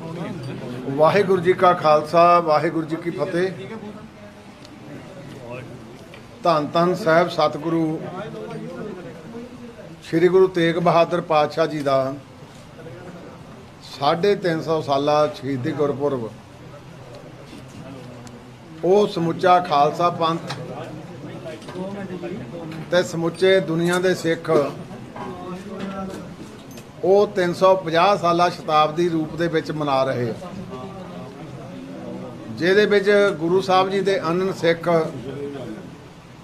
ਵਾਹਿਗੁਰੂ ਜੀ ਕਾ ਖਾਲਸਾ, ਵਾਹਿਗੁਰੂ ਜੀ ਕੀ ਫਤਿਹ। ਧੰਨ ਧੰਨ ਸਾਹਿਬ ਸਤਿਗੁਰੂ, ਸ੍ਰੀ ਗੁਰੂ ਤੇਗ ਬਹਾਦਰ ਪਾਤਸ਼ਾਹ ਜੀ ਦਾ 350 ਸਾਲਾ ਸ਼ਹੀਦੀ ਗੁਰਪੁਰਬ। ਉਹ ਸਮੁੱਚਾ ਖਾਲਸਾ ਪੰਥ ਤੇ ਸਮੁੱਚੇ ਦੁਨੀਆ ਦੇ ਸਿੱਖ ਉਹ 350 ਸਾਲਾ ਸ਼ਤਾਬਦੀ ਰੂਪ ਦੇ ਵਿੱਚ ਮਨਾ ਰਹੇ ਆ। ਜਿਹਦੇ ਵਿੱਚ ਗੁਰੂ ਸਾਹਿਬ ਜੀ ਦੇ ਅਨਨ ਸਿੱਖ,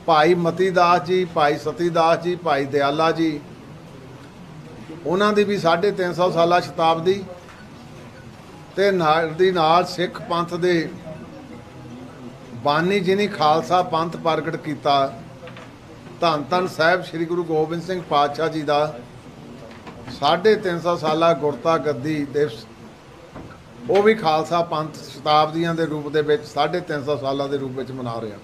ਭਾਈ ਮਤੀ ਦਾਸ ਜੀ, ਭਾਈ ਸਤੀ ਦਾਸ ਜੀ, ਭਾਈ ਦਿਆਲਾ ਜੀ, ਉਹਨਾਂ ਦੀ ਵੀ 350 ਸਾਲਾ ਸ਼ਤਾਬਦੀ ਤੇ ਨਾਲ ਦੀ ਨਾਲ ਸਿੱਖ ਪੰਥ ਦੇ ਬਾਨੀ ਜਿਨੀ ਖਾਲਸਾ ਪੰਥ ਪ੍ਰਗਟ ਕੀਤਾ। ਧੰਨ ਧੰਨ ਸਾਹਿਬ ਸ੍ਰੀ ਗੁਰੂ ਗੋਬਿੰਦ ਸਿੰਘ ਪਾਤਸ਼ਾਹ ਜੀ ਦਾ 350 ਸਾਲਾ ਗੁਰਤਾ ਗੱਦੀ ਦਿਵਸ ਉਹ ਵੀ ਖਾਲਸਾ ਪੰਥ ਸ਼ਤਾਬਦੀਆਂ ਦੇ ਰੂਪ ਦੇ ਵਿੱਚ 350 ਸਾਲਾਂ ਦੇ ਰੂਪ ਵਿੱਚ ਮਨਾ ਰਿਹਾ।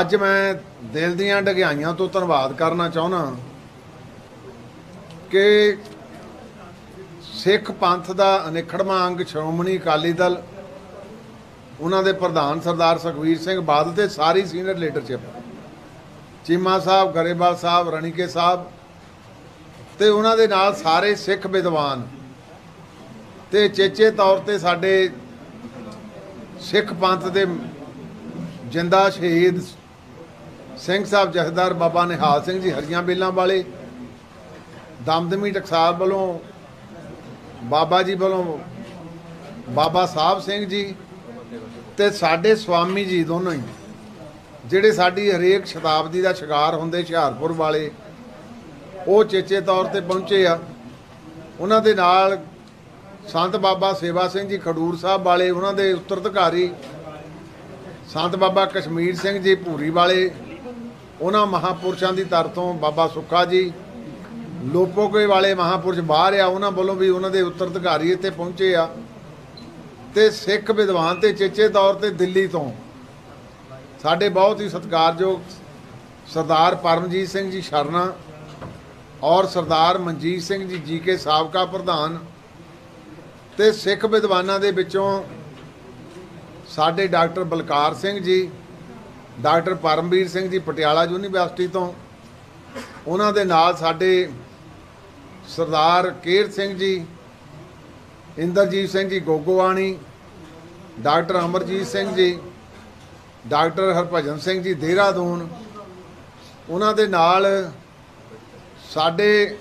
ਅੱਜ ਮੈਂ ਦਿਲ ਦੀਆਂ ਡਗਿਆਈਆਂ ਤੋਂ ਧੰਨਵਾਦ ਕਰਨਾ ਚਾਹੁੰਦਾ ਕਿ ਸਿੱਖ ਪੰਥ ਦਾ ਅਨਿਖੜਵਾਂ ਅੰਗ ਸ਼੍ਰੋਮਣੀ ਅਕਾਲੀ ਦਲ, ਉਹਨਾਂ ਦੇ ਪ੍ਰਧਾਨ ਸਰਦਾਰ ਸੁਖਵੀਰ ਸਿੰਘ ਬਾਦਲ ਤੇ ਸਾਰੀ ਸੀਨੀਅਰ ਲੀਡਰਸ਼ਿਪ, ਚੀਮਾ ਸਾਹਿਬ, ਗਰੇਵਾਲ ਸਾਹਿਬ, ਰਣੀਕੇ ਸਾਹਿਬ ਤੇ ਉਹਨਾਂ ਦੇ ਨਾਲ ਸਾਰੇ ਸਿੱਖ ਵਿਦਵਾਨ ਤੇ ਚੇਚੇ ਤੌਰ ਤੇ ਸਾਡੇ ਸਿੱਖ ਪੰਥ ਦੇ ਜਿੰਦਾ ਸ਼ਹੀਦ ਸਿੰਘ ਸਾਹਿਬ ਜਥੇਦਾਰ ਬਾਬਾ ਨਿਹਾਲ ਸਿੰਘ ਜੀ ਹਰੀਆਂ ਬੇਲਾਂ ਵਾਲੇ, ਦਮਦਮੀ ਟਕਸਾਲ ਵੱਲੋਂ, ਬਾਬਾ ਜੀ ਵੱਲੋਂ, ਬਾਬਾ ਸਾਹਿਬ ਸਿੰਘ ਜੀ ਤੇ ਸਾਡੇ ਸਵਾਮੀ ਜੀ ਦੋਨੋਂ ਹੀ, ਜਿਹੜੇ ਸਾਡੀ ਹਰੇਕ ਸ਼ਤਾਬਦੀ ਦਾ ਸ਼ਿਕਾਰ ਹੁੰਦੇ ਹੁਸ਼ਿਆਰਪੁਰ ਵਾਲੇ ਉਹ ਚੇਚੇ ਤੌਰ ਤੇ ਪਹੁੰਚੇ ਆ। ਉਹਨਾਂ ਦੇ ਨਾਲ ਸੰਤ ਬਾਬਾ ਸੇਵਾ ਸਿੰਘ ਜੀ ਖਡੂਰ ਸਾਹਿਬ ਵਾਲੇ, ਉਹਨਾਂ ਦੇ ਉੱਤਰਾਧਿਕਾਰੀ ਸੰਤ ਬਾਬਾ ਕਸ਼ਮੀਰ ਸਿੰਘ ਜੀ ਭੂਰੀ ਵਾਲੇ, ਉਹਨਾਂ ਮਹਾਪੁਰਸ਼ਾਂ ਦੀ ਦਰ ਤੋਂ ਬਾਬਾ ਸੁੱਖਾ ਜੀ, ਲੋਪੋਕੇ ਵਾਲੇ ਮਹਾਪੁਰਸ਼ ਬਾਹਰ ਆ, ਉਹਨਾਂ ਵੱਲੋਂ ਵੀ ਉਹਨਾਂ ਦੇ ਉੱਤਰਾਧਿਕਾਰੀ ਇੱਥੇ ਪਹੁੰਚੇ ਆ। ਤੇ ਸਿੱਖ ਵਿਦਵਾਨ ਤੇ ਚੇਚੇ ਤੌਰ ਤੇ ਦਿੱਲੀ ਤੋਂ ਸਾਡੇ ਬਹੁਤ ਹੀ ਸਤਿਕਾਰਯੋਗ ਸਰਦਾਰ ਪਰਮਜੀਤ ਸਿੰਘ ਜੀ ਸ਼ਰਨਾ ਔਰ ਸਰਦਾਰ ਮਨਜੀਤ ਸਿੰਘ ਜੀ ਜੀ ਕੇ ਸਾਬਕਾ ਪ੍ਰਧਾਨ ਤੇ ਸਿੱਖ ਵਿਦਵਾਨਾਂ ਦੇ ਵਿੱਚੋਂ ਸਾਡੇ doctor Balkar Singh ji, doctor Paramvir Singh ji Patiala university ਤੋਂ, ਉਹਨਾਂ ਦੇ ਨਾਲ ਸਾਡੇ ਸਰਦਾਰ ਕੇਰ ਸਿੰਘ ਜੀ, ਇੰਦਰਜੀਤ ਸਿੰਘ ਜੀ ਗੋਗੋਵਾਣੀ, ਡਾਕਟਰ ਅਮਰਜੀਤ ਸਿੰਘ ਜੀ, ਡਾਕਟਰ ਹਰਭਜਨ ਸਿੰਘ ਜੀ ਦੇਹਰਾਦੂਨ, ਉਹਨਾਂ ਦੇ ਨਾਲ ਸਾਡੇ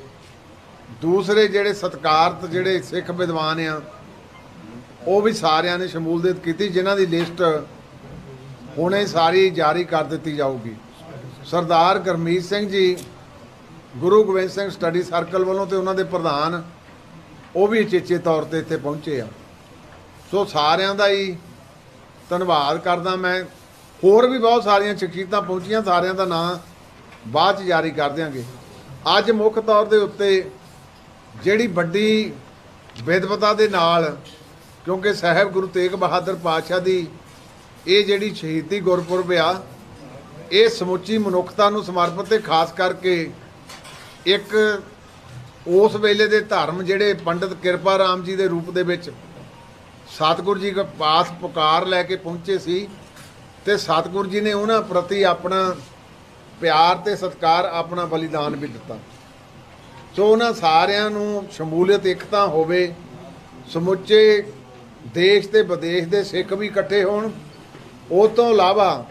ਦੂਸਰੇ ਜਿਹੜੇ ਸਤਕਾਰਤ ਜਿਹੜੇ ਸਿੱਖ ਵਿਦਵਾਨ ਆ, ਉਹ ਵੀ ਸਾਰਿਆਂ ਨੇ ਸ਼ਮੂਲੀਅਤ ਕੀਤੀ, ਜਿਨ੍ਹਾਂ ਦੀ ਲਿਸਟ ਹੁਣੇ ਸਾਰੀ ਜਾਰੀ ਕਰ ਦਿੱਤੀ ਜਾਊਗੀ। ਸਰਦਾਰ ਗਰਮੀਤ ਸਿੰਘ ਜੀ, ਗੁਰੂ ਗੋਬਿੰਦ ਸਿੰਘ ਸਟੱਡੀ ਸਰਕਲ ਵੱਲੋਂ ਤੇ ਉਹਨਾਂ ਦੇ ਪ੍ਰਧਾਨ, ਉਹ ਵੀ ਚੇਚੇ ਤੌਰ ਤੇ ਇੱਥੇ ਪਹੁੰਚੇ ਆ। ਸੋ ਸਾਰਿਆਂ ਦਾ ਹੀ ਧੰਨਵਾਦ ਕਰਦਾ ਮੈਂ। ਹੋਰ ਵੀ ਬਹੁਤ ਸਾਰੀਆਂ ਸ਼ਖਸੀਅਤਾਂ ਪਹੁੰਚੀਆਂ, ਸਾਰਿਆਂ ਦਾ ਨਾਂ ਬਾਅਦ ਚ ਜਾਰੀ ਕਰ ਦਿਆਂਗੇ। ਅੱਜ ਮੁੱਖ ਤੌਰ ਦੇ ਉੱਤੇ ਜਿਹੜੀ ਵੱਡੀ ਵਿਦਵਤਾ ਦੇ ਨਾਲ, ਕਿਉਂਕਿ ਸਾਹਿਬ ਗੁਰੂ ਤੇਗ ਬਹਾਦਰ ਪਾਤਸ਼ਾਹ ਦੀ ਇਹ ਜਿਹੜੀ ਸ਼ਹੀਦੀ ਗੁਰਪੁਰਬ ਆ, ਇਹ ਸਮੁੱਚੀ ਮਨੁੱਖਤਾ ਨੂੰ ਸਮਰਪਿਤ ਤੇ ਖਾਸ ਕਰਕੇ ਇੱਕ ਉਸ ਵੇਲੇ ਦੇ ਧਰਮ ਜਿਹੜੇ ਪੰਡਿਤ ਕਿਰਪਾ ਰਾਮ ਜੀ ਦੇ ਰੂਪ ਦੇ ਵਿੱਚ ਸਤਿਗੁਰੂ ਜੀ ਦੇ ਪਾਸ ਪੁਕਾਰ ਲੈ ਕੇ ਪਹੁੰਚੇ ਸੀ ਤੇ ਸਤਿਗੁਰੂ ਜੀ ਨੇ ਉਹਨਾਂ ਪ੍ਰਤੀ ਆਪਣਾ ਪਿਆਰ ਤੇ ਸਤਿਕਾਰ ਆਪਣਾ ਬਲੀਦਾਨ ਵੀ ਦਿੱਤਾ। ਸੋ ਉਹਨਾਂ ਸਾਰਿਆਂ ਨੂੰ ਸ਼ਮੂਲੀਅਤ ਇਕਤਾ ਹੋਵੇ, ਸਮੁੱਚੇ ਦੇਸ਼ ਤੇ ਵਿਦੇਸ਼ ਦੇ ਸਿੱਖ ਵੀ ਇਕੱਠੇ ਹੋਣ। ਉਹ ਤੋਂ ਇਲਾਵਾ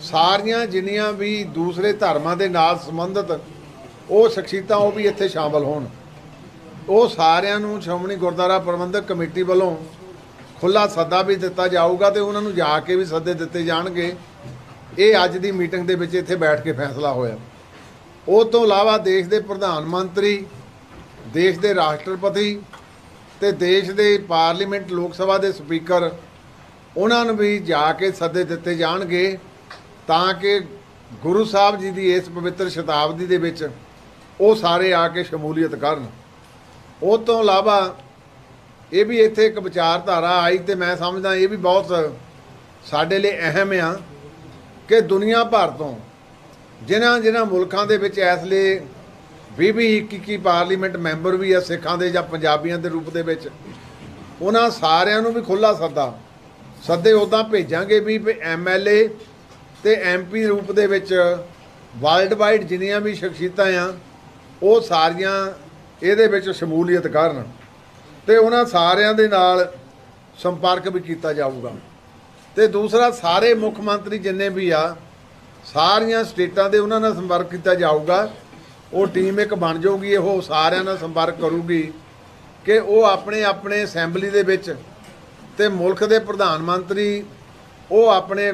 ਸਾਰੀਆਂ ਜਿੰਨੀਆਂ ਵੀ ਦੂਸਰੇ ਧਰਮਾਂ ਦੇ ਨਾਲ ਸੰਬੰਧਿਤ ਉਹ ਸ਼ਖਸੀਅਤਾਂ ਉਹ ਵੀ ਇੱਥੇ ਸ਼ਾਮਲ ਹੋਣ। ਉਹ ਸਾਰਿਆਂ ਨੂੰ ਸ਼੍ਰੋਮਣੀ ਗੁਰਦੁਆਰਾ ਪ੍ਰਬੰਧਕ ਕਮੇਟੀ ਵੱਲੋਂ ਖੁੱਲਾ ਸੱਦਾ ਵੀ ਦਿੱਤਾ ਜਾਊਗਾ ਤੇ ਉਹਨਾਂ ਨੂੰ ਜਾ ਕੇ ਵੀ ਸੱਦੇ ਦਿੱਤੇ ਜਾਣਗੇ। ਇਹ ਅੱਜ ਦੀ ਮੀਟਿੰਗ ਦੇ ਵਿੱਚ ਇੱਥੇ ਬੈਠ ਕੇ ਫੈਸਲਾ ਹੋਇਆ। ਉਹ ਤੋਂ ਇਲਾਵਾ ਦੇਸ਼ ਦੇ ਪ੍ਰਧਾਨ ਮੰਤਰੀ, ਦੇਸ਼ ਦੇ ਰਾਸ਼ਟਰਪਤੀ ਤੇ ਦੇਸ਼ ਦੇ ਪਾਰਲੀਮੈਂਟ ਲੋਕ ਸਭਾ ਦੇ ਸਪੀਕਰ, ਉਹਨਾਂ ਨੂੰ ਵੀ ਜਾ ਕੇ ਸੱਦੇ ਦਿੱਤੇ ਜਾਣਗੇ ਤਾਂ ਕਿ ਗੁਰੂ ਸਾਹਿਬ ਜੀ ਦੀ ਇਸ ਪਵਿੱਤਰ ਸ਼ਤਾਬਦੀ ਦੇ ਵਿੱਚ ਉਹ ਸਾਰੇ ਆ ਕੇ ਸ਼ਮੂਲੀਅਤ ਕਰਨ। ਉਹ ਤੋਂ ਇਲਾਵਾ ਇਹ ਵੀ ਇੱਥੇ ਇੱਕ ਵਿਚਾਰਧਾਰਾ ਆਈ ਤੇ ਮੈਂ ਸਮਝਦਾ ਇਹ ਵੀ ਬਹੁਤ ਸਾਡੇ ਲਈ ਅਹਿਮ ਆ। ਕਿ ਦੁਨੀਆ ਭਰ ਤੋਂ ਜਿਨ੍ਹਾਂ ਜਿਨ੍ਹਾਂ ਮੁਲਕਾਂ ਦੇ ਵਿੱਚ ਇਸ ਲਈ 20 20 21 21 ਪਾਰਲੀਮੈਂਟ ਮੈਂਬਰ ਵੀ ਆ ਸਿੱਖਾਂ ਦੇ ਜਾਂ ਪੰਜਾਬੀਆਂ ਦੇ ਰੂਪ ਦੇ ਵਿੱਚ, ਉਹਨਾਂ ਸਾਰਿਆਂ ਨੂੰ ਵੀ ਖੁੱਲਾ ਸੱਦਾ। ਸੱਦੇ ਉਦਾਂ ਭੇਜਾਂਗੇ ਵੀ ਐਮਐਲਏ ਤੇ ਐਮਪੀ ਰੂਪ ਦੇ ਵਿੱਚ ਵਰਲਡ ਵਾਈਡ ਜਿੰਨੀਆਂ ਵੀ ਸ਼ਖਸੀਅਤਾਂ ਆ, ਉਹ ਸਾਰੀਆਂ ਇਹਦੇ ਵਿੱਚ ਸ਼ਮੂਲੀਅਤ ਕਰਨ ਤੇ ਉਹਨਾਂ ਸਾਰਿਆਂ ਦੇ ਨਾਲ ਸੰਪਰਕ ਵੀ ਕੀਤਾ ਜਾਊਗਾ। ਤੇ ਦੂਸਰਾ ਸਾਰੇ ਮੁੱਖ ਮੰਤਰੀ ਜਿੰਨੇ ਵੀ ਆ, ਸਾਰੀਆਂ ਸਟੇਟਾਂ ਦੇ ਉਹਨਾਂ ਨਾਲ ਸੰਪਰਕ ਕੀਤਾ ਜਾਊਗਾ। ਉਹ ਟੀਮ ਇੱਕ ਬਣ ਜਾਊਗੀ, ਉਹ ਸਾਰਿਆਂ ਨਾਲ ਸੰਪਰਕ ਕਰੂਗੀ ਕਿ ਉਹ ਆਪਣੇ ਆਪਣੇ ਅਸੈਂਬਲੀ ਦੇ ਵਿੱਚ ਤੇ ਮੁਲਕ ਦੇ ਪ੍ਰਧਾਨ ਮੰਤਰੀ, ਉਹ ਆਪਣੇ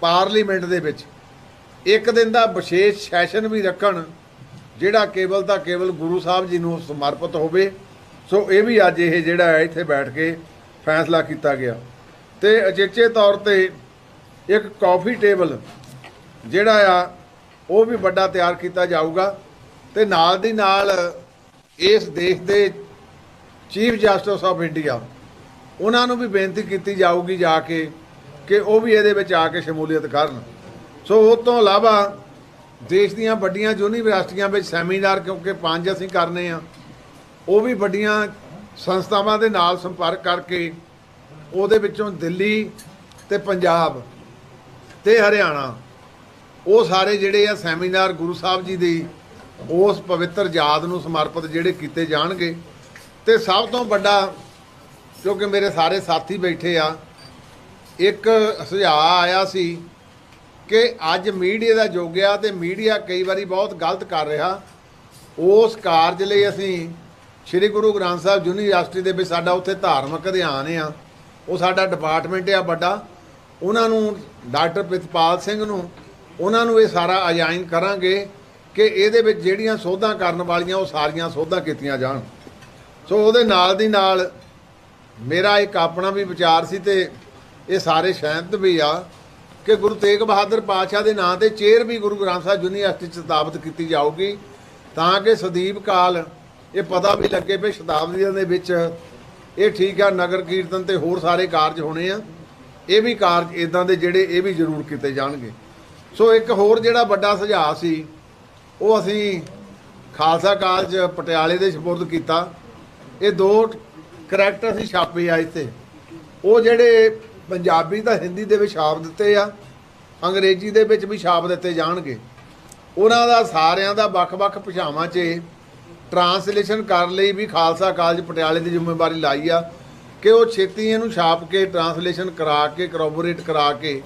ਪਾਰਲੀਮੈਂਟ ਦੇ ਵਿੱਚ ਇੱਕ ਦਿਨ ਦਾ ਵਿਸ਼ੇਸ਼ ਸੈਸ਼ਨ ਵੀ ਰੱਖਣ, ਜਿਹੜਾ ਕੇਵਲ ਤਾਂ ਕੇਵਲ ਗੁਰੂ ਸਾਹਿਬ ਜੀ ਨੂੰ ਸਮਰਪਿਤ ਹੋਵੇ। ਸੋ ਇਹ ਵੀ ਅੱਜ ਇਹ ਜਿਹੜਾ ਹੈ, ਇੱਥੇ ਬੈਠ ਕੇ ਫੈਸਲਾ ਕੀਤਾ ਗਿਆ। ਤੇ ਅਚੇਚੇ ਤੌਰ ਤੇ ਇੱਕ ਕਾਫੀ ਟੇਬਲ ਜਿਹੜਾ ਆ, ਉਹ ਵੀ ਵੱਡਾ ਤਿਆਰ ਕੀਤਾ ਜਾਊਗਾ ਤੇ ਨਾਲ ਦੀ ਨਾਲ ਇਸ ਦੇਸ਼ ਦੇ ਚੀਫ ਜਸਟਿਸ ਆਫ ਇੰਡੀਆ ਉਹਨਾਂ ਨੂੰ ਵੀ ਬੇਨਤੀ ਕੀਤੀ ਜਾਊਗੀ ਜਾ ਕੇ ਕਿ ਉਹ ਵੀ ਇਹਦੇ ਵਿੱਚ ਆ ਕੇ ਸ਼ਮੂਲੀਅਤ ਕਰਨ। ਸੋ ਉਸ ਤੋਂ ਇਲਾਵਾ ਦੇਸ਼ ਦੀਆਂ ਵੱਡੀਆਂ ਯੂਨੀਵਰਸਿਟੀਆਂ ਵਿੱਚ ਸੈਮੀਨਾਰ ਕਿਉਂਕਿ ਪੰਜ ਅਸੀਂ ਕਰਨੇ ਆ, ਉਹ ਵੀ ਵੱਡੀਆਂ ਸੰਸਥਾਵਾਂ ਦੇ ਨਾਲ ਸੰਪਰਕ ਕਰਕੇ ਉਹਦੇ ਵਿੱਚੋਂ ਦਿੱਲੀ ਤੇ ਪੰਜਾਬ ਤੇ ਹਰਿਆਣਾ, ਉਹ ਸਾਰੇ ਜਿਹੜੇ ਆ ਸੈਮੀਨਾਰ ਗੁਰੂ ਸਾਹਿਬ ਜੀ ਦੀ, ਉਸ ਪਵਿੱਤਰ ਯਾਦ ਨੂੰ ਸਮਰਪਿਤ ਜਿਹੜੇ ਕੀਤੇ ਜਾਣਗੇ। ਤੇ ਸਭ ਤੋਂ ਵੱਡਾ, ਕਿਉਂਕਿ ਮੇਰੇ ਸਾਰੇ ਸਾਥੀ ਬੈਠੇ ਆ, ਇੱਕ ਸੁਝਾਅ ਆਇਆ ਸੀ ਕਿ ਅੱਜ ਮੀਡੀਆ ਦਾ ਯੁੱਗ ਆ ਤੇ ਮੀਡੀਆ ਕਈ ਵਾਰੀ ਬਹੁਤ ਗਲਤ ਕਰ ਰਿਹਾ। ਉਸ ਕਾਰਜ ਲਈ ਅਸੀਂ ਸ੍ਰੀ ਗੁਰੂ ਗ੍ਰੰਥ ਸਾਹਿਬ ਯੂਨੀਵਰਸਿਟੀ ਦੇ ਵਿੱਚ ਸਾਡਾ ਉੱਥੇ ਧਾਰਮਿਕ ਅਧਿਐਨ ਆ। ਉਹ ਸਾਡਾ ਡਿਪਾਰਟਮੈਂਟ ਆ ਵੱਡਾ। ਉਹਨਾਂ ਨੂੰ ਡਾਕਟਰ ਪ੍ਰਿਤਪਾਲ ਸਿੰਘ ਨੂੰ, ਉਹਨਾਂ ਨੂੰ ਇਹ ਸਾਰਾ ਅਜਾਇਨ ਕਰਾਂਗੇ ਕਿ ਇਹਦੇ ਵਿੱਚ ਜਿਹੜੀਆਂ ਸੋਧਾਂ ਕਰਨ ਵਾਲੀਆਂ ਉਹ ਸਾਰੀਆਂ ਸੋਧਾਂ ਕੀਤੀਆਂ ਜਾਣ। ਸੋ ਉਹਦੇ ਨਾਲ ਦੀ ਨਾਲ ਮੇਰਾ ਇੱਕ ਆਪਣਾ ਵੀ ਵਿਚਾਰ ਸੀ ਤੇ ਇਹ ਸਾਰੇ ਸ਼ਾਂਤ ਵੀ ਆ ਕਿ ਗੁਰੂ ਤੇਗ ਬਹਾਦਰ ਪਾਤਸ਼ਾਹ ਦੇ ਨਾਂ ਤੇ ਚੇਅਰ ਵੀ ਗੁਰੂ ਗ੍ਰੰਥ ਸਾਹਿਬ ਯੂਨੀਵਰਸਿਟੀ ਚ ਸਥਾਪਿਤ ਕੀਤੀ ਜਾਊਗੀ, ਤਾਂ ਕਿ ਸਦੀਪ ਕਾਲ, ਇਹ ਪਤਾ ਵੀ ਲੱਗੇ ਵੀ ਸ਼ਤਾਬਦੀਆਂ ਦੇ ਵਿੱਚ ਇਹ ਠੀਕ ਆ, ਨਗਰ ਕੀਰਤਨ ਤੇ ਹੋਰ ਸਾਰੇ ਕਾਰਜ ਹੋਣੇ ਆ। ਇਹ ਵੀ ਕਾਰਜ ਇਦਾਂ ਦੇ ਜਿਹੜੇ ਇਹ ਵੀ ਜ਼ਰੂਰ ਕੀਤੇ ਜਾਣਗੇ। ਸੋ ਇੱਕ ਹੋਰ ਜਿਹੜਾ ਵੱਡਾ ਸੁਝਾਅ ਸੀ, ਉਹ ਅਸੀਂ ਖਾਲਸਾ ਕਾਲਜ ਪਟਿਆਲੇ ਦੇ ਸਪੁਰਦ ਕੀਤਾ। ਇਹ ਦੋ ਕਰੈਕਟਰ ਅਸੀਂ ਛਾਪੇ ਆ ਇੱਥੇ। ਉਹ ਜਿਹੜੇ ਪੰਜਾਬੀ ਤਾਂ ਹਿੰਦੀ ਦੇ ਵਿੱਚ ਛਾਪ ਦਿੱਤੇ ਆ, ਅੰਗਰੇਜ਼ੀ ਦੇ ਵਿੱਚ ਵੀ ਛਾਪ ਦਿੱਤੇ ਜਾਣਗੇ। ਉਹਨਾਂ ਦਾ ਸਾਰਿਆਂ ਦਾ ਵੱਖ-ਵੱਖ ਭਾਸ਼ਾਵਾਂ 'ਚ ਟਰਾਂਸਲੇਸ਼ਨ ਕਰਨ ਲਈ ਵੀ ਖਾਲਸਾ ਕਾਲਜ ਪਟਿਆਲੇ ਦੀ ਜ਼ਿੰਮੇਵਾਰੀ ਲਾਈ ਆ ਕਿ ਉਹ ਛੇਤੀ ਇਹਨੂੰ ਛਾਪ ਕੇ ਟਰਾਂਸਲੇਸ਼ਨ ਕਰਾ ਕੇ ਕਰੋਬੋਰੇਟ ਕਰਾ ਕੇ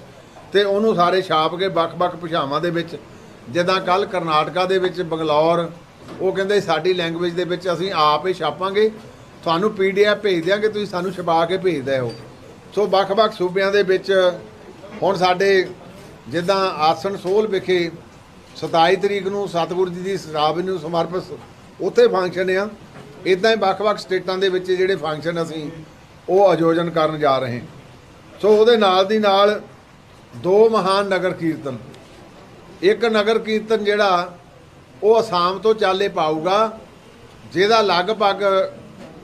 ਤੇ ਉਹਨੂੰ ਸਾਰੇ ਛਾਪ ਕੇ ਵੱਖ-ਵੱਖ ਭਾਸ਼ਾਵਾਂ ਦੇ ਵਿੱਚ, ਜਿੱਦਾਂ ਕੱਲ ਕਰਨਾਟਕਾ ਦੇ ਵਿੱਚ ਬੰਗਲੌਰ, ਉਹ ਕਹਿੰਦੇ ਸਾਡੀ ਲੈਂਗੁਏਜ ਦੇ ਵਿੱਚ ਅਸੀਂ ਆਪ ਹੀ ਛਾਪਾਂਗੇ, ਤੁਹਾਨੂੰ ਪੀਡੀਐਫ ਭੇਜ ਦਿਆਂਗੇ, ਤੁਸੀਂ ਸਾਨੂੰ ਛਪਾ ਕੇ ਭੇਜ ਦਿਓ। ਸੋ ਵੱਖ-ਵੱਖ ਸੂਬਿਆਂ ਦੇ ਵਿੱਚ ਹੁਣ ਸਾਡੇ ਜਿੱਦਾਂ ਆਸਣ ਸੋਲ ਵਿਖੇ 27 ਤਰੀਕ ਨੂੰ ਸਤਿਗੁਰੂ ਜੀ ਦੀ ਸ਼ਰਾਬ ਨੂੰ ਸਮਰਪਿਤ ਉੱਥੇ ਫੰਕਸ਼ਨ ਆ। ਇਦਾਂ ਹੀ ਵੱਖ-ਵੱਖ ਸਟੇਟਾਂ ਦੇ ਵਿੱਚ ਜਿਹੜੇ ਫੰਕਸ਼ਨ ਅਸੀਂ ਉਹ ਆਯੋਜਨ ਕਰਨ ਜਾ ਰਹੇ ਸੋ ਉਹਦੇ ਨਾਲ ਦੀ ਨਾਲ ਦੋ ਮਹਾਨ ਨਗਰ ਕੀਰਤਨ। ਇੱਕ ਨਗਰ ਕੀਰਤਨ ਜਿਹੜਾ ਉਹ ਅਸਾਮ ਤੋਂ ਚਾਲੇ ਪਾਊਗਾ, ਜਿਹਦਾ ਲਗਭਗ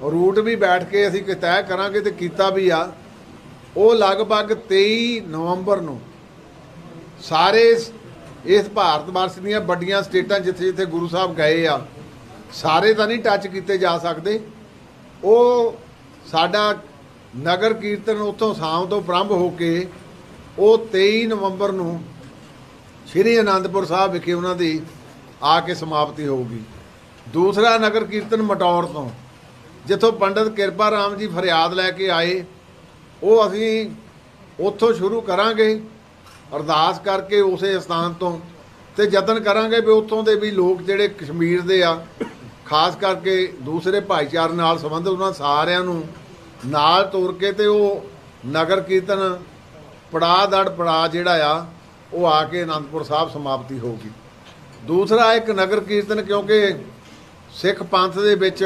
ਰੂਟ ਵੀ ਬੈਠ ਕੇ ਅਸੀਂ ਤੈਅ ਕਰਾਂਗੇ ਤੇ ਕੀਤਾ ਵੀ ਆ। ਉਹ ਲਗਭਗ 23 ਨਵੰਬਰ ਨੂੰ ਸਾਰੇ ਇਸ ਭਾਰਤ ਵਰਸ਼ ਦੀਆਂ ਵੱਡੀਆਂ ਸਟੇਟਾਂ ਜਿੱਥੇ ਜਿੱਥੇ ਗੁਰੂ ਸਾਹਿਬ ਗਏ ਆ ਸਾਰੇ ਤਾਂ ਨਹੀਂ ਟੱਚ ਕੀਤੇ ਜਾ ਸਕਦੇ। ਉਹ ਸਾਡਾ ਨਗਰ ਕੀਰਤਨ ਉੱਥੋਂ ਸ਼ਾਮ ਤੋਂ ਪ੍ਰਾਰੰਭ ਹੋ ਕੇ ਉਹ 23 ਨਵੰਬਰ ਨੂੰ ਸ਼੍ਰੀ ਅਨੰਦਪੁਰ ਸਾਹਿਬ ਵਿਖੇ ਉਹਨਾਂ ਦੀ ਆ ਕੇ ਸਮਾਪਤੀ ਹੋਊਗੀ। ਦੂਸਰਾ ਨਗਰ ਕੀਰਤਨ ਮਟੌਰ ਤੋਂ, ਜਿੱਥੋਂ ਪੰਡਤ ਕਿਰਪਾ ਰਾਮ ਜੀ ਫਰਿਆਦ ਲੈ ਕੇ ਆਏ, ਉਹ ਅਸੀਂ ਉੱਥੋਂ ਸ਼ੁਰੂ ਕਰਾਂਗੇ, ਅਰਦਾਸ ਕਰਕੇ ਉਸੇ ਸਥਾਨ ਤੋਂ ਤੇ ਯਤਨ ਕਰਾਂਗੇ ਵੀ ਉੱਥੋਂ ਦੇ ਵੀ ਲੋਕ ਜਿਹੜੇ ਕਸ਼ਮੀਰ ਦੇ ਆ ਖਾਸ ਕਰਕੇ ਦੂਸਰੇ ਭਾਈਚਾਰੇ ਨਾਲ ਸੰਬੰਧ ਉਹਨਾਂ ਸਾਰਿਆਂ ਨੂੰ ਨਾਲ ਤੋਰ ਕੇ ਤੇ ਉਹ ਨਗਰ ਕੀਰਤਨ ਪੜਾ ਦੜ ਪੜਾ ਜਿਹੜਾ ਆ, ਉਹ ਆ ਕੇ ਅਨੰਦਪੁਰ ਸਾਹਿਬ ਸਮਾਪਤੀ ਹੋਊਗੀ ਦੂਸਰਾ ਇੱਕ ਨਗਰ ਕੀਰਤਨ ਕਿਉਂਕਿ ਸਿੱਖ ਪੰਥ ਦੇ ਵਿੱਚ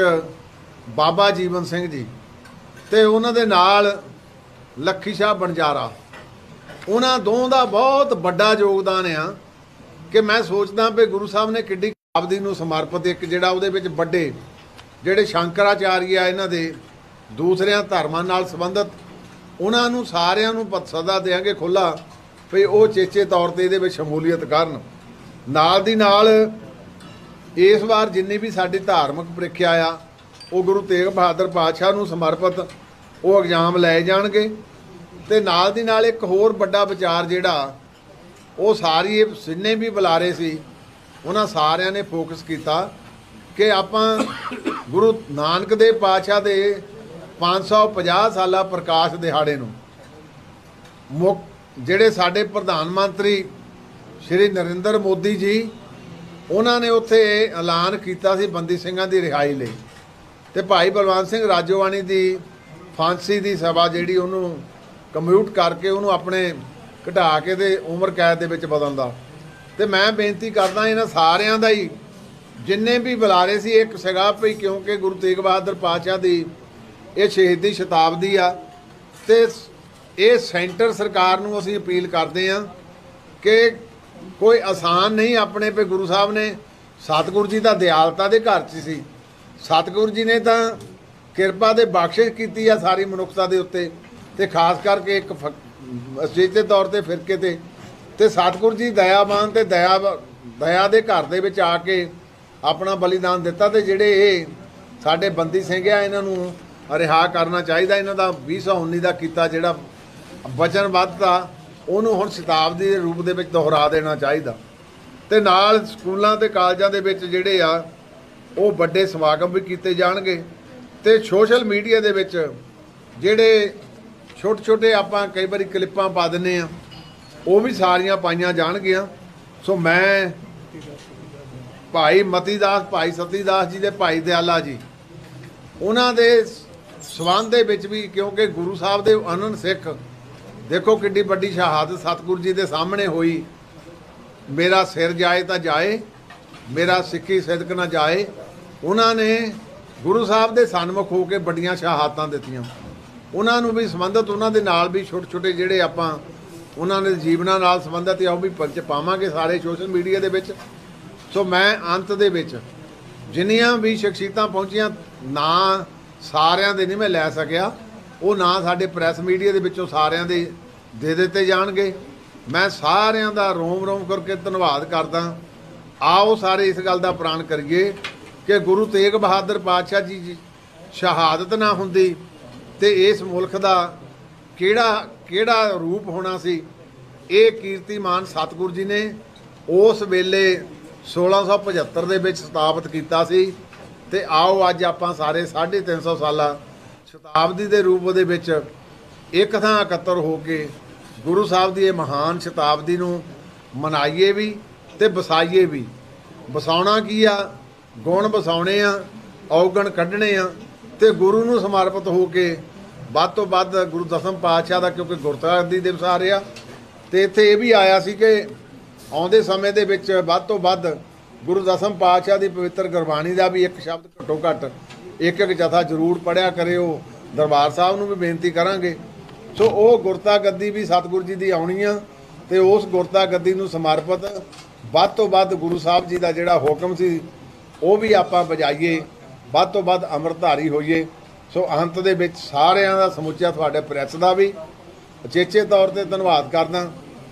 ਬਾਬਾ ਜੀਵਨ ਸਿੰਘ ਜੀ ਤੇ ਉਹਨਾਂ ਦੇ ਨਾਲ ਲੱਖੀ ਸ਼ਾਹ ਬਣਜਾਰਾ ਉਹਨਾਂ ਦੋਹਾਂ ਦਾ ਬਹੁਤ ਵੱਡਾ ਯੋਗਦਾਨ ਆ ਕਿ ਮੈਂ ਸੋਚਦਾ ਵੀ ਗੁਰੂ ਸਾਹਿਬ ਨੇ ਕਿੱਡੀ ਆਪਦੀ ਨੂੰ ਸਮਰਪਿਤ ਇੱਕ ਜਿਹੜਾ ਉਹਦੇ ਵਿੱਚ ਵੱਡੇ ਜਿਹੜੇ ਸ਼ੰਕਰਾਚਾਰੀ ਆ ਇਹਨਾਂ ਦੇ, ਦੂਸਰਿਆਂ ਧਰਮਾਂ ਨਾਲ ਸੰਬੰਧਿਤ, ਉਹਨਾਂ ਨੂੰ ਸਾਰਿਆਂ ਨੂੰ ਸਦਾ ਦੇਾਂਗੇ ਖੁੱਲਾ ਵੀ ਉਹ ਚੇਚੇ ਤੌਰ ਤੇ ਇਹਦੇ ਵਿੱਚ ਸ਼ਮੂਲੀਅਤ ਕਰਨ। ਨਾਲ ਦੀ ਨਾਲ ਇਸ ਵਾਰ ਜਿੰਨੀ ਵੀ ਸਾਡੀ ਧਾਰਮਿਕ ਪ੍ਰੀਖਿਆ ਆ, ਉਹ ਗੁਰੂ ਤੇਗ ਬਹਾਦਰ ਪਾਤਸ਼ਾਹ ਨੂੰ ਸਮਰਪਿਤ ਉਹ ਐਗਜ਼ਾਮ ਲਏ ਜਾਣਗੇ ਤੇ ਨਾਲ ਦੀ ਨਾਲ ਇੱਕ ਹੋਰ ਵੱਡਾ ਵਿਚਾਰ ਜਿਹੜਾ, ਉਹ ਸਾਰੀ ਜਿੰਨੇ ਵੀ ਬੁਲਾਰੇ ਸੀ ਉਹਨਾਂ ਸਾਰਿਆਂ ਨੇ ਫੋਕਸ ਕੀਤਾ ਕਿ ਆਪਾਂ ਗੁਰੂ ਨਾਨਕ ਦੇਵ ਪਾਤਸ਼ਾਹ ਦੇ 550 ਸਾਲਾ ਪ੍ਰਕਾਸ਼ ਦਿਹਾੜੇ ਨੂੰ ਮੁੱਖ ਜਿਹੜੇ ਸਾਡੇ ਪ੍ਰਧਾਨ ਮੰਤਰੀ ਸ਼੍ਰੀ ਨਰਿੰਦਰ ਮੋਦੀ ਜੀ, ਉਹਨਾਂ ਨੇ ਉੱਥੇ ਐਲਾਨ ਕੀਤਾ ਸੀ ਬੰਦੀ ਸਿੰਘਾਂ ਦੀ ਰਿਹਾਈ ਲਈ। ਤੇ ਭਾਈ ਬਲਵੰਤ ਸਿੰਘ ਰਾਜੋਵਾਣੀ ਦੀ ਫਾਂਸੀ ਦੀ ਸਭਾ ਜਿਹੜੀ ਉਹਨੂੰ ਕਮਿਊਟ ਕਰਕੇ ਉਹਨੂੰ ਆਪਣੇ ਘਟਾ ਕੇ ਤੇ ਉਮਰ ਕੈਦ ਦੇ ਵਿੱਚ ਬਦਲਦਾ। ਤੇ ਮੈਂ ਬੇਨਤੀ ਕਰਦਾ ਇਹਨਾਂ ਸਾਰਿਆਂ ਦਾ ਹੀ, ਜਿੰਨੇ ਵੀ ਬੁਲਾਰੇ ਸੀ, ਇੱਕ ਸੀਗਾ ਵੀ ਕਿਉਂਕਿ ਗੁਰੂ ਤੇਗ ਬਹਾਦਰ ਪਾਤਸ਼ਾਹ ਦੀ, ਇਹ ਸ਼ਹੀਦੀ ਸ਼ਤਾਬਦੀ ਆ, ਤੇ ਇਹ ਸੈਂਟਰ ਸਰਕਾਰ ਨੂੰ ਅਸੀਂ ਅਪੀਲ ਕਰਦੇ ਆ ਕਿ ਕੋਈ ਆਸਾਨ ਨਹੀਂ ਆਪਣੇ ਪੇ ਗੁਰੂ ਸਾਹਿਬ ਨੇ ਸਤਿਗੁਰੂ ਜੀ ਦਾ ਦਿਆਲਤਾ ਦੇ ਘਰ 'ਚ ਸੀ, ਸਤਿਗੁਰੂ ਜੀ ਨੇ ਤਾਂ ਕਿਰਪਾ ਦੇ ਬਖਸ਼ਿਸ਼ ਕੀਤੀ ਆ ਸਾਰੀ ਮਨੁੱਖਤਾ ਦੇ ਉੱਤੇ, ਤੇ ਖਾਸ ਕਰਕੇ ਇੱਕ ਅਸਲੀਤੇ ਤੌਰ ਤੇ ਫਿਰਕੇ ਤੇ ਤੇ ਸਤਿਗੁਰੂ ਜੀ ਦਇਆਵਾਨ ਤੇ ਦਇਆ ਦਇਆ ਦੇ ਘਰ ਦੇ ਵਿੱਚ ਆ ਕੇ ਆਪਣਾ ਬਲੀਦਾਨ ਦਿੱਤਾ ਤੇ ਜਿਹੜੇ ਇਹ ਸਾਡੇ ਬੰਦੀ ਸਿੰਘ ਆ, ਇਹਨਾਂ ਨੂੰ ਰਿਹਾ ਕਰਨਾ ਚਾਹੀਦਾ। ਇਹਨਾਂ ਦਾ 2019 ਦਾ ਕੀਤਾ ਜਿਹੜਾ ਵਚਨਬੱਧਤਾ ਉਹਨੂੰ ਹੁਣ ਸ਼ਤਾਬਦੀ ਦੇ ਰੂਪ ਦੇ ਵਿੱਚ ਦੁਹਰਾ ਦੇਣਾ ਚਾਹੀਦਾ। ਤੇ ਨਾਲ ਸਕੂਲਾਂ ਤੇ ਕਾਲਜਾਂ ਦੇ ਵਿੱਚ ਜਿਹੜੇ ਆ, ਉਹ ਵੱਡੇ ਸਮਾਗਮ ਵੀ ਕੀਤੇ ਜਾਣਗੇ। ਤੇ ਸੋਸ਼ਲ ਮੀਡੀਆ ਦੇ ਵਿੱਚ ਜਿਹੜੇ ਛੋਟੇ ਛੋਟੇ ਆਪਾਂ ਕਈ ਵਾਰੀ ਕਲਿੱਪਾਂ ਪਾ ਦਿੰਨੇ ਆ ਉਹ ਵੀ ਸਾਰੀਆਂ ਪਾਈਆਂ ਜਾਣਗੀਆਂ। ਸੋ ਮੈਂ ਭਾਈ ਮਤੀਦਾਸ, ਭਾਈ ਸਤੀਦਾਸ ਜੀ ਦੇ ਭਾਈ ਦਿਆਲਾ ਜੀ, ਉਹਨਾਂ ਦੇ ਸਬੰਧ ਦੇ ਵਿੱਚ ਵੀ ਕਿਉਂਕਿ ਗੁਰੂ ਸਾਹਿਬ ਦੇ ਅਨੰਦ ਸਿੱਖ, ਦੇਖੋ ਕਿੱਡੀ ਵੱਡੀ ਸ਼ਹਾਦਤ ਸਤਿਗੁਰੂ ਜੀ ਦੇ ਸਾਹਮਣੇ ਹੋਈ। ਮੇਰਾ ਸਿਰ ਜਾਏ ਤਾਂ ਜਾਏ, ਮੇਰਾ ਸਿੱਖੀ ਸਿਦਕ ਨਾ ਜਾਏ। ਉਹਨਾਂ ਨੇ ਗੁਰੂ ਸਾਹਿਬ ਦੇ ਸਨਮੁਖ ਹੋ ਕੇ ਵੱਡੀਆਂ ਸ਼ਹਾਦਤਾਂ ਦਿੱਤੀਆਂ। ਉਹਨਾਂ ਨੂੰ ਵੀ ਸੰਬੰਧਿਤ ਉਹਨਾਂ ਦੇ ਨਾਲ ਵੀ ਛੋਟੇ ਛੋਟੇ ਜਿਹੜੇ ਆਪਾਂ ਉਹਨਾਂ ਦੇ ਜੀਵਨਾਂ ਨਾਲ ਸੰਬੰਧਿਤ ਆ, ਉਹ ਵੀ ਪੰਚ ਪਾਵਾਂਗੇ ਸਾਰੇ ਸੋਸ਼ਲ ਮੀਡੀਆ ਦੇ ਵਿੱਚ। ਸੋ ਮੈਂ ਅੰਤ ਦੇ ਵਿੱਚ ਜਿੰਨੀਆਂ ਵੀ ਸ਼ਖਸੀਅਤਾਂ ਪਹੁੰਚੀਆਂ, ਨਾ ਸਾਰਿਆਂ ਦੇ ਨਹੀਂ ਮੈਂ ਲੈ ਸਕਿਆ। ਉਹ ਨਾ ਸਾਡੇ ਪ੍ਰੈਸ ਮੀਡੀਆ ਦੇ ਵਿੱਚੋਂ ਸਾਰਿਆਂ ਦੇ ਦੇ ਦਿੱਤੇ ਜਾਣਗੇ। ਮੈਂ ਸਾਰਿਆਂ ਦਾ ਰੋਮ ਰੋਮ ਕਰਕੇ ਧੰਨਵਾਦ ਕਰਦਾ। ਆਓ ਸਾਰੇ ਇਸ ਗੱਲ ਦਾ ਪ੍ਰਾਣ ਕਰੀਏ ਕਿ ਗੁਰੂ ਤੇਗ ਬਹਾਦਰ ਪਾਤਸ਼ਾਹ ਜੀ ਸ਼ਹਾਦਤ ਨਾ ਹੁੰਦੀ ਤੇ ਇਸ ਮੁਲਕ ਦਾ ਕਿਹੜਾ ਕਿਹੜਾ ਰੂਪ ਹੋਣਾ ਸੀ? ਇਹ ਕੀਰਤੀਮਾਨ ਸਤਿਗੁਰੂ ਜੀ ਨੇ ਉਸ ਵੇਲੇ 1675 ਦੇ ਵਿੱਚ ਸਥਾਪਿਤ ਕੀਤਾ ਸੀ। ਤੇ ਆਓ ਅੱਜ ਆਪਾਂ ਸਾਰੇ 350 ਸਾਲਾ ਸ਼ਤਾਬਦੀ ਦੇ ਰੂਪ ਦੇ ਵਿੱਚ ਇੱਕ ਥਾਂ ਇਕੱਤਰ ਹੋ ਕੇ ਗੁਰੂ ਸਾਹਿਬ ਦੀ ਇਹ ਮਹਾਨ ਸ਼ਤਾਬਦੀ ਨੂੰ ਮਨਾਈਏ ਵੀ ਤੇ ਵਸਾਈਏ ਵੀ। ਵਸਾਉਣਾ ਕੀ ਆ? ਗੁਣ ਵਸਾਉਣੇ ਆ, ਔਗਣ ਕੱਢਣੇ ਆ ਤੇ ਗੁਰੂ ਨੂੰ ਸਮਰਪਿਤ ਹੋ ਕੇ ਵੱਧ ਤੋਂ ਵੱਧ ਗੁਰੂ ਦਸਮ ਪਾਤਸ਼ਾਹ ਦਾ, ਕਿਉਂਕਿ ਗੁਰਤਾਗਦੀ ਦਿਵਸ ਆ। ਰਿਹਾ ਤੇ ਇੱਥੇ ਇਹ ਵੀ ਆਇਆ ਸੀ ਕਿ ਆਉਂਦੇ ਸਮੇਂ ਦੇ ਵਿੱਚ ਵੱਧ ਤੋਂ ਵੱਧ ਗੁਰੂ ਦਸਮ ਪਾਤਸ਼ਾਹ ਦੀ ਪਵਿੱਤਰ ਗੁਰਬਾਣੀ ਦਾ ਵੀ ਇੱਕ ਸ਼ਬਦ ਘੱਟੋ ਘੱਟ ਇੱਕ ਇੱਕ ਜਥਾ ਜ਼ਰੂਰ ਪੜਿਆ ਕਰਿਓ। ਦਰਬਾਰ ਸਾਹਿਬ ਨੂੰ ਵੀ ਬੇਨਤੀ ਕਰਾਂਗੇ। ਸੋ ਉਹ ਗੁਰਤਾ ਗੱਦੀ ਵੀ ਸਤਿਗੁਰੂ ਜੀ ਦੀ ਆਉਣੀ ਆ ਤੇ ਉਸ ਗੁਰਤਾ ਗੱਦੀ ਨੂੰ ਸਮਰਪਿਤ ਵੱਧ ਤੋਂ ਵੱਧ ਗੁਰੂ ਸਾਹਿਬ ਜੀ ਦਾ ਜਿਹੜਾ ਹੁਕਮ ਸੀ, ਉਹ ਵੀ ਆਪਾਂ ਬਜਾਈਏ ਵੱਧ ਤੋਂ ਵੱਧ ਅੰਮ੍ਰਿਤਧਾਰੀ ਹੋਈਏ। ਸੋ ਅੰਤ ਦੇ ਵਿੱਚ ਸਾਰਿਆਂ ਦਾ ਸਮੁੱਚਾ ਤੁਹਾਡੇ ਪ੍ਰੈਸ ਦਾ ਵੀ ਅਚੇਚੇ ਤੌਰ ਤੇ ਧੰਨਵਾਦ ਕਰਦਾ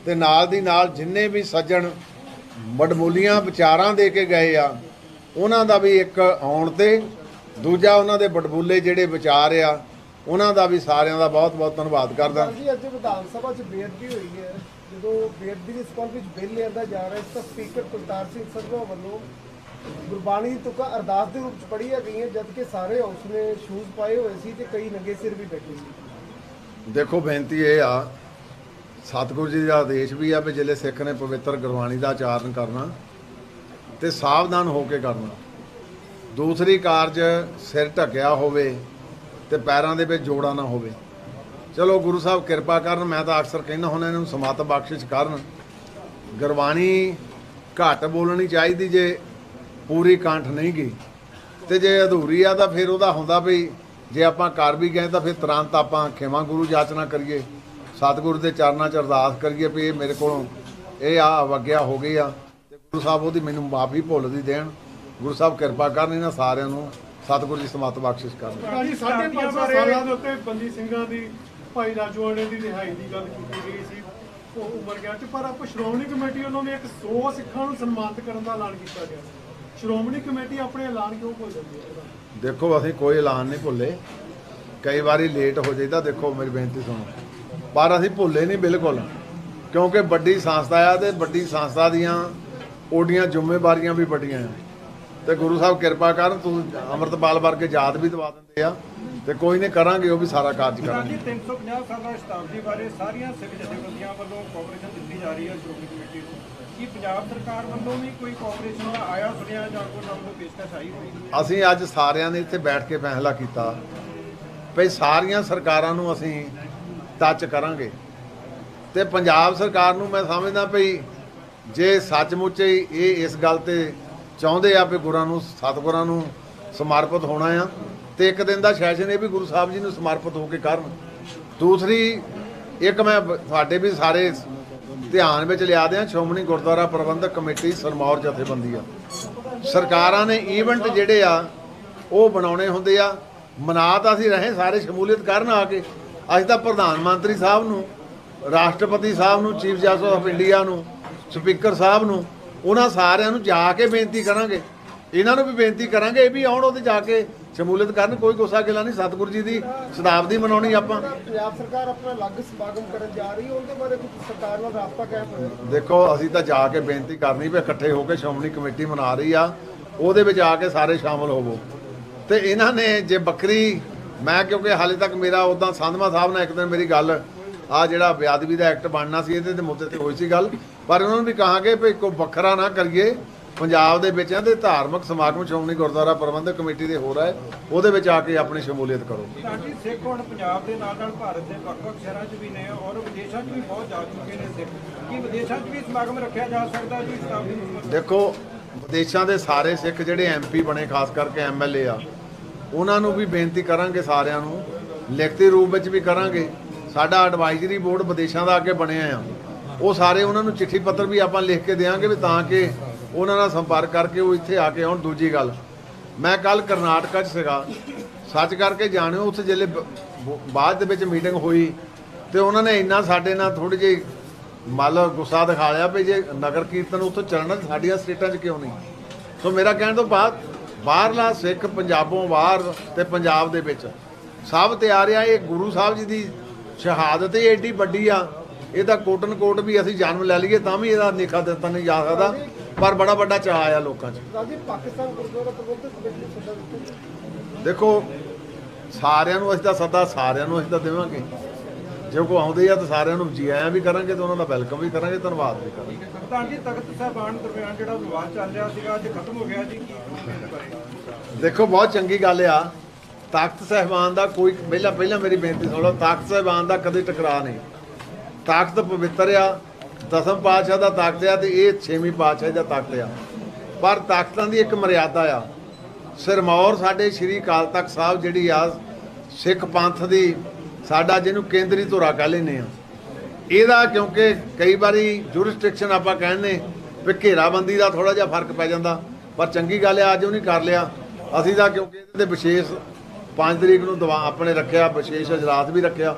ਤੇ ਨਾਲ ਦੀ ਨਾਲ ਜਿੰਨੇ ਵੀ ਸੱਜਣ ਮਡਮੂਲੀਆਂ ਵਿਚਾਰਾਂ ਦੇ ਕੇ ਗਏ ਆ, ਉਹਨਾਂ ਦਾ ਵੀ ਇੱਕ ਆਉਣ ਤੇ, ਦੂਜਾ ਉਹਨਾਂ ਦੇ ਬਟਬੂਲੇ ਜਿਹੜੇ ਵਿਚਾਰ ਆ, ਉਹਨਾਂ ਦਾ ਵੀ ਸਾਰਿਆਂ ਦਾ ਬਹੁਤ ਬਹੁਤ ਧੰਨਵਾਦ ਕਰਦਾ। ਜੀ ਅੱਜ ਵਿਧਾਨ ਸਭਾ 'ਚ ਬੇਅਦਬੀ ਹੋਈ ਹੈ। ਜਦੋਂ ਬੇਅਦਬੀ ਦੇ ਸੰਬੰਧ ਵਿੱਚ ਬਿੱਲ ਲਿਆਂਦਾ ਜਾ ਰਿਹਾ, ਇਸ ਤਾਂ ਸਪੀਕਰ ਕੁਲਤਾਰ ਸਿੰਘ ਸੰਧਵਾ ਵੱਲੋਂ ਗੁਰਬਾਣੀ ਦੀ ਤੁਕਾਂ ਅਰਦਾਸ ਦੇ ਰੂਪ 'ਚ ਪੜ੍ਹੀਆਂ ਗਈਆਂ ਜਦ ਕਿ ਸਾਰੇ ਹਾਊਸ ਨੇ ਸ਼ੂਜ਼ ਪਾਏ ਹੋਏ ਸੀ ਤੇ ਕਈ ਨੰਗੇ ਸਿਰ ਵੀ ਬੈਠੇ ਸੀ। ਦੇਖੋ, ਬੇਨਤੀ ਇਹ ਆ, ਸਤਿਗੁਰੂ ਜੀ ਦਾ ਆਦੇਸ਼ ਵੀ ਆ ਵੀ ਜਿਹੜੇ ਸਿੱਖ ਨੇ ਪਵਿੱਤਰ ਗੁਰਬਾਣੀ ਦਾ ਆਚਾਰਨ ਕਰਨਾ ਤੇ ਸਾਵਧਾਨ ਹੋ ਕੇ ਕਰਨਾ। ਦੂਸਰੀ ਕਾਰਜ ਸਿਰ ਢੱਕਿਆ ਹੋਵੇ ਤੇ ਪੈਰਾਂ ਦੇ ਵਿੱਚ ਜੋੜਾ ਨਾ ਹੋਵੇ। ਚਲੋ, ਗੁਰੂ ਸਾਹਿਬ ਕਿਰਪਾ ਕਰਨ, ਮੈਂ ਤਾਂ ਅਕਸਰ ਕਹਿੰਦਾ ਹੁੰਦਾ, ਇਹਨਾਂ ਨੂੰ ਸਮਤ ਬਖਸ਼ਿਸ਼ ਕਰਨ। ਗੁਰਬਾਣੀ ਘੱਟ ਬੋਲਣੀ ਚਾਹੀਦੀ ਜੇ ਪੂਰੀ ਕੰਠ ਨਹੀਂ ਗਈ। ਤੇ ਜੇ ਅਧੂਰੀ ਆ ਤਾਂ ਫਿਰ ਉਹਦਾ ਹੁੰਦਾ ਵੀ ਜੇ ਆਪਾਂ ਕਰ ਵੀ ਗਏ ਤਾਂ ਫਿਰ ਤੁਰੰਤ ਆਪਾਂ ਖਿਮਾ ਗੁਰੂ ਜਾਚਨਾ ਕਰੀਏ। ਸਤਿਗੁਰੂ ਦੇ ਚਰਨਾਂ 'ਚ ਅਰਦਾਸ ਕਰੀਏ ਵੀ ਇਹ ਮੇਰੇ ਕੋਲੋਂ ਇਹ ਆ ਅਵਗਿਆ ਹੋ ਗਈ ਆ। ਤੇ ਗੁਰੂ ਸਾਹਿਬ ਉਹਦੀ ਮੈਨੂੰ ਮਾਫੀ ਭੁੱਲ ਦੀ ਦੇਣ। ਗੁਰੂ ਸਾਹਿਬ ਕਿਰਪਾ ਕਰਨ ਇਹਨਾਂ ਸਾਰਿਆਂ ਨੂੰ ਸਤਿਗੁਰੂ ਜੀ ਸਮਤ ਬਖਸ਼ਿਸ਼ ਕਰਨ। ਪੰਜ ਸੌ ਸਾਲਾਂ ਦੇ ਉੱਤੇ ਬੰਦੀ ਸਿੰਘਾਂ ਦੀ ਭਾਈ ਰਾਜਵਾੜੇ ਦੀ ਰਿਹਾਈ ਦੀ ਗੱਲ ਕੀਤੀ ਗਈ ਸੀ। ਉਹ ਉਮਰ ਗਿਆ ਤੇ ਪਰ ਆਪਾਂ ਸ਼੍ਰੋਮਣੀ ਕਮੇਟੀ ਵੱਲੋਂ ਵੀ ਇੱਕ 100 ਸਿੱਖਾਂ ਨੂੰ ਸਨਮਾਨਿਤ ਕਰਨ ਦਾ ਐਲਾਨ ਕੀਤਾ ਗਿਆ ਸ਼੍ਰੋਮਣੀ ਕਮੇਟੀ ਆਪਣੇ ਐਲਾਨ ਕਿਉਂ ਭੁੱਲ ਜਾਂਦੀ ਹੈ? ਦੇਖੋ, ਅਸੀਂ ਕੋਈ ਐਲਾਨ ਨਹੀਂ ਭੁੱਲੇ। ਕਈ ਵਾਰੀ ਲੇਟ ਹੋ ਜਾਈਦਾ, ਦੇਖੋ, ਮੇਰੀ ਬੇਨਤੀ ਸੁਣੋ। ਪਰ ਅਸੀਂ ਭੁੱਲੇ ਨਹੀਂ ਬਿਲਕੁਲ, ਕਿਉਂਕਿ ਵੱਡੀ ਸੰਸਥਾ ਆ ਤੇ ਵੱਡੀ ਸੰਸਥਾ ਦੀਆਂ ਓਡੀਆਂ ਜ਼ਿੰਮੇਵਾਰੀਆਂ ਵੀ ਵੱਡੀਆਂ ਆ। ਤੇ ਗੁਰੂ ਸਾਹਿਬ ਕਿਰਪਾ ਕਰਨ ਤੂੰ ਅੰਮ੍ਰਿਤਪਾਲ ਵਰਗੇ ਯਾਦ ਵੀ ਦਵਾ ਦਿੰਦੇ ਆ। ਤੇ ਕੋਈ ਨਹੀਂ ਕਰਾਂਗੇ ਉਹ ਵੀ ਸਾਰਾ ਕਾਰਜ ਕਰਾਂਗੇ। ਜੀ 350 ਸਾਲਾ ਸ਼ਤਾਬਦੀ ਬਾਰੇ ਸਾਰੀਆਂ ਸਿੱਖ ਜਥੇਬੰਦੀਆਂ ਵੱਲੋਂ ਕੋਆਪਰੇਸ਼ਨ ਦਿੱਤੀ ਜਾ ਰਹੀ ਹੈ ਸ਼੍ਰੋਮਣੀ ਕਮੇਟੀ ਨੂੰ। ਕੀ ਪੰਜਾਬ ਸਰਕਾਰ ਵੱਲੋਂ ਵੀ ਕੋਈ ਕੋਆਪਰੇਸ਼ਨ ਦਾ ਆਇਆ ਸੁਣਿਆ ਜਾਂ ਕੋਈ ਨਾ ਕੋਈ ਪੇਸ਼ਕਸ਼ ਆਈ ਹੋਈ? ਅਸੀਂ ਅੱਜ ਸਾਰਿਆਂ ਨੇ ਇੱਥੇ ਬੈਠ ਕੇ ਫੈਸਲਾ ਕੀਤਾ ਭਈ ਸਾਰੀਆਂ ਸਰਕਾਰਾਂ ਨੂੰ ਅਸੀਂ ਟੱਚ ਕਰਾਂਗੇ। ਤੇ ਪੰਜਾਬ ਸਰਕਾਰ ਨੂੰ ਮੈਂ ਸਮਝਦਾ ਭਈ ਜੇ ਸੱਚਮੁੱਚ ਹੀ ਇਹ ਇਸ ਗੱਲ ਤੇ ਚਾਹੁੰਦੇ ਆ ਵੀ ਗੁਰਾਂ ਨੂੰ ਸਤਿਗੁਰਾਂ ਨੂੰ ਸਮਰਪਿਤ ਹੋਣਾ ਆ ਤੇ ਇੱਕ ਦਿਨ ਦਾ ਸੈਸ਼ਨ ਇਹ ਵੀ ਗੁਰੂ ਸਾਹਿਬ ਜੀ ਨੂੰ ਸਮਰਪਿਤ ਹੋ ਕੇ ਕਰਨ। ਦੂਸਰੀ, ਇੱਕ ਮੈਂ ਤੁਹਾਡੇ ਵੀ ਸਾਰੇ ਧਿਆਨ ਵਿੱਚ ਲਿਆ ਦਿਆਂ, ਸ਼੍ਰੋਮਣੀ ਗੁਰਦੁਆਰਾ ਪ੍ਰਬੰਧਕ ਕਮੇਟੀ ਸਰਮੌਰ ਜਥੇਬੰਦੀ ਆ। ਸਰਕਾਰਾਂ ਨੇ ਇਵੈਂਟ ਜਿਹੜੇ ਆ, ਉਹ ਬਣਾਉਣੇ ਹੁੰਦੇ ਆ। ਮਨਾ ਤਾਂ ਅਸੀਂ ਰਹੇ ਸਾਰੇ ਸ਼ਮੂਲੀਅਤ ਕਰਨ ਆ ਕੇ। ਅੱਜ ਤਾਂ ਪ੍ਰਧਾਨ ਮੰਤਰੀ ਸਾਹਿਬ ਨੂੰ, ਰਾਸ਼ਟਰਪਤੀ ਸਾਹਿਬ ਨੂੰ, ਚੀਫ ਜਸਟਿਸ ਆਫ ਇੰਡੀਆ ਨੂੰ, ਸਪੀਕਰ ਸਾਹਿਬ ਨੂੰ, ਉਹਨਾਂ ਸਾਰਿਆਂ ਨੂੰ ਜਾ ਕੇ ਬੇਨਤੀ ਕਰਾਂਗੇ। ਇਹਨਾਂ ਨੂੰ ਵੀ ਬੇਨਤੀ ਕਰਾਂਗੇ ਇਹ ਵੀ ਆਉਣ ਉਹਦੇ ਜਾ ਕੇ ਸ਼ਮੂਲੀਅਤ ਕਰਨ ਕੋਈ ਗੁੱਸਾ ਗਿਲਾ ਨਹੀਂ ਸਤਿਗੁਰੂ ਜੀ ਦੀ ਸ਼ਤਾਬਦੀ ਮਨਾਉਣੀ ਆਪਾਂ। ਪੰਜਾਬ ਸਰਕਾਰ ਆਪਣਾ ਅਲੱਗ ਸਮਾਗਮ ਕਰਨ ਜਾ ਰਹੀ ਹੈ ਉਹਦੇ ਬਾਰੇ ਕੁਝ ਸਰਕਾਰ ਨਾਲ ਰਾਬਤਾ ਕਾਇਮ ਹੋਇਆ। ਦੇਖੋ ਅਸੀਂ ਤਾਂ ਜਾ ਕੇ ਬੇਨਤੀ ਕਰਨੀ ਵੀ ਇਕੱਠੇ ਹੋ ਕੇ ਸ਼੍ਰੋਮਣੀ ਕਮੇਟੀ ਮਨਾ ਰਹੀ ਆ ਉਹਦੇ ਵਿੱਚ ਆ ਕੇ ਸਾਰੇ ਸ਼ਾਮਲ ਹੋਵੋ। ਤੇ ਇਹਨਾਂ ਨੇ ਜੇ ਬੱਕਰੀ ਮੈਂ ਕਿਉਂਕਿ ਹਾਲੇ ਤੱਕ ਮੇਰਾ ਉਦਾਂ ਸੰਧਮਾ ਸਾਹਿਬ ਨਾਲ ਇੱਕ ਦਿਨ ਮੇਰੀ ਗੱਲ ਆ ਜਿਹੜਾ ਬਿਆਦਵੀ ਦਾ ਐਕਟ ਬਣਨਾ ਸੀ ਇਹਦੇ ਤੇ ਮੁੱਦੇ ਤੇ ਹੋਈ ਸੀ ਗੱਲ ਪਰ ਉਹਨਾਂ ਨੂੰ ਵੀ ਕਹਾਂਗੇ ਵੀ ਕੋਈ ਵੱਖਰਾ ਨਾ ਕਰੀਏ। ਪੰਜਾਬ ਦੇ ਵਿੱਚ ਇਹਦੇ ਧਾਰਮਿਕ ਸਮਾਗਮ ਸ਼੍ਰੋਮਣੀ ਗੁਰਦੁਆਰਾ ਪ੍ਰਬੰਧਕ ਕਮੇਟੀ ਦੇ ਹੋ ਰਿਹਾ ਹੈ ਉਹਦੇ ਵਿੱਚ ਆ ਕੇ ਆਪਣੀ ਸ਼ਮੂਲੀਅਤ ਕਰੋ। ਜੀ ਸਿੱਖ ਹੁਣ ਪੰਜਾਬ ਦੇ ਨਾਲ ਨਾਲ ਭਾਰਤ ਦੇ ਵੱਖ-ਵੱਖ ਸ਼ਹਿਰਾਂ 'ਚ ਵੀ ਨੇ ਔਰ ਵਿਦੇਸ਼ਾਂ 'ਚ ਵੀ ਬਹੁਤ ਜਾ ਚੁੱਕੇ ਨੇ ਸਿੱਖ। ਕੀ ਵਿਦੇਸ਼ਾਂ 'ਚ ਵੀ ਸਮਾਗਮ ਰੱਖਿਆ ਜਾ ਸਕਦਾ ਜੀ ਸ਼ਤਾਬਦੀ? ਦੇਖੋ ਵਿਦੇਸ਼ਾਂ ਦੇ ਸਾਰੇ ਸਿੱਖ ਜਿਹੜੇ ਐਮਪੀ ਬਣੇ ਖਾਸ ਕਰਕੇ ਐਮਐਲਏ ਆ ਉਹਨਾਂ ਨੂੰ ਵੀ ਬੇਨਤੀ ਕਰਾਂਗੇ ਸਾਰਿਆਂ ਨੂੰ ਲਿਖਤੀ ਰੂਪ ਵਿੱਚ ਵੀ ਕਰਾਂਗੇ। ਸਾਡਾ ਐਡਵਾਈਜ਼ਰੀ ਬੋਰਡ ਵਿਦੇਸ਼ਾਂ ਦਾ ਅੱਗੇ ਬਣਿਆ ਆ। ਉਹ ਸਾਰੇ ਉਹਨਾਂ ਨੂੰ ਚਿੱਠੀ ਪੱਤਰ ਵੀ ਆਪਾਂ ਲਿਖ ਕੇ ਦੇਵਾਂਗੇ ਵੀ ਤਾਂ ਕਿ ਉਹਨਾਂ ਨਾਲ ਸੰਪਰਕ ਕਰਕੇ ਉਹ ਇੱਥੇ ਆ ਕੇ ਆਉਣ ਦੂਜੀ ਗੱਲ। ਮੈਂ ਕੱਲ ਕਰਨਾਟਕਾ 'ਚ ਸੀਗਾ। ਸੱਚ ਕਰਕੇ ਜਾਣਿਓ ਉੱਥੇ ਜਿਹੜੇ ਬਾਅਦ ਦੇ ਵਿੱਚ ਮੀਟਿੰਗ ਹੋਈ ਤੇ ਉਹਨਾਂ ਨੇ ਇੰਨਾ ਸਾਡੇ ਨਾਲ ਥੋੜੀ ਜਿਹੀ ਮੰਨ ਗੁੱਸਾ ਦਿਖਾ ਲਿਆ ਵੀ ਜੇ ਨਗਰ ਕੀਰਤਨ ਉੱਥੋਂ ਚੱਲਣਾ ਸਾਡੀਆਂ ਸਟੇਟਾਂ 'ਚ ਕਿਉਂ ਨਹੀਂ? ਸੋ ਮੇਰਾ ਕਹਿਣ ਤੋਂ ਬਾਅਦ ਬਾਹਰਲਾ ਸਿੱਖ ਪੰਜਾਬੋਂ ਬਾਹਰ ਤੇ ਪੰਜਾਬ ਦੇ ਵਿੱਚ। ਸਭ ਤਿਆਰ ਆ, ਇਹ ਗੁਰੂ ਸਾਹਿਬ ਜੀ ਦੀ ਸ਼ਹਾਦਤ ਹੀ ਐਡੀ ਵੱਡੀ ਆ। ਇਹਦਾ ਕੋਟਨ ਕੋਟ ਵੀ ਅਸੀਂ ਜਨਮ ਲੈ ਲਈਏ ਤਾਂ ਵੀ ਇਹਦਾ ਨਿਖਾ ਦਿੱਤਾ ਨਹੀਂ ਜਾ ਸਕਦਾ। ਪਰ ਬੜਾ ਵੱਡਾ ਚਾਅ ਆ ਲੋਕਾਂ 'ਚ। ਰਾਜੀ ਪਾਕਿਸਤਾਨ ਗੁਰਦੁਆਰਾ ਪ੍ਰਬੰਧਕ ਕਮੇਟੀ ਨੂੰ ਸੱਦਾ ਦਿੱਤਾ ਦੇਖੋ ਸਾਰਿਆਂ ਨੂੰ ਅਸੀਂ ਤਾਂ ਸੱਦਾ ਸਾਰਿਆਂ ਨੂੰ ਅਸੀਂ ਤਾਂ ਦੇਵਾਂਗੇ। ਜੇ ਕੋਈ ਆਉਂਦੇ ਆ ਤਾਂ ਸਾਰਿਆਂ ਨੂੰ ਜੀ ਆਇਆਂ ਵੀ ਕਰਾਂਗੇ ਤੇ ਉਹਨਾਂ ਦਾ ਵੈਲਕਮ ਵੀ ਕਰਾਂਗੇ ਧੰਨਵਾਦ ਵੀ ਕਰਾਂਗੇ। ਤਾਂ ਜੀ ਤਖਤ ਸਾਹਿਬਾਨ ਦਰਮਿਆਨ ਜਿਹੜਾ ਵਿਵਾਦ ਚੱਲ ਰਿਹਾ ਸੀਗਾ ਅੱਜ ਖਤਮ ਹੋ ਗਿਆ ਜੀ ਕੀ ਦੇਖੋ ਬਹੁਤ ਚੰਗੀ ਗੱਲ ਆ। ਤਖਤ ਸਹਿਬਾਨ ਦਾ ਕੋਈ ਪਹਿਲਾਂ ਪਹਿਲਾਂ ਮੇਰੀ ਬੇਨਤੀ ਸੁਣ ਲਓ ਤਖਤ ਸਹਿਬਾਨ ਦਾ ਕਦੇ ਟਕਰਾ ਨਹੀਂ। ਤਖਤ ਪਵਿੱਤਰ ਆ ਦਸਮ ਪਾਤਸ਼ਾਹ ਦਾ ਤਾਕਤ ਆ ਤੇ ਇਹ ਛੇਵੀਂ ਪਾਤਸ਼ਾਹ ਦਾ ਤਾਕਤ ਆ। ਪਰ ਤਾਕਤਾਂ ਦੀ ਇੱਕ ਮਰਿਆਦਾ ਆ। ਸਿਰਮੌਰ ਸਾਡੇ ਸ੍ਰੀ ਅਕਾਲ ਤਖਤ ਸਾਹਿਬ ਜਿਹੜੀ ਆ, ਸਿੱਖ ਪੰਥ ਦੀ, ਸਾਡਾ ਜਿਹਨੂੰ ਕੇਂਦਰੀ ਧੁਰਾ ਕਹਿ ਲੈਂਦੇ ਆ। ਇਹਦਾ ਕਿਉਂਕਿ ਕਈ ਵਾਰੀ ਜੁਰਿਸਡਿਕਸ਼ਨ ਆਪਾਂ ਕਹਿੰਦੇ ਵੀ ਘੇਰਾਬੰਦੀ ਦਾ ਥੋੜਾ ਜਿਹਾ ਫ਼ਰਕ ਪੈ ਜਾਂਦਾ, ਪਰ ਚੰਗੀ ਗੱਲ ਆ, ਅੱਜ ਉਹਨੇ ਕਰ ਲਿਆ। ਅਸੀਂ ਤਾਂ ਕਿਉਂਕਿ ਇਹਦੇ ਤੇ ਵਿਸ਼ੇਸ਼ 5 ਤਰੀਕ ਨੂੰ ਦਵਾ ਆਪਣੇ ਰੱਖਿਆ, ਵਿਸ਼ੇਸ਼ ਅਜਲਾਸ ਵੀ ਰੱਖਿਆ।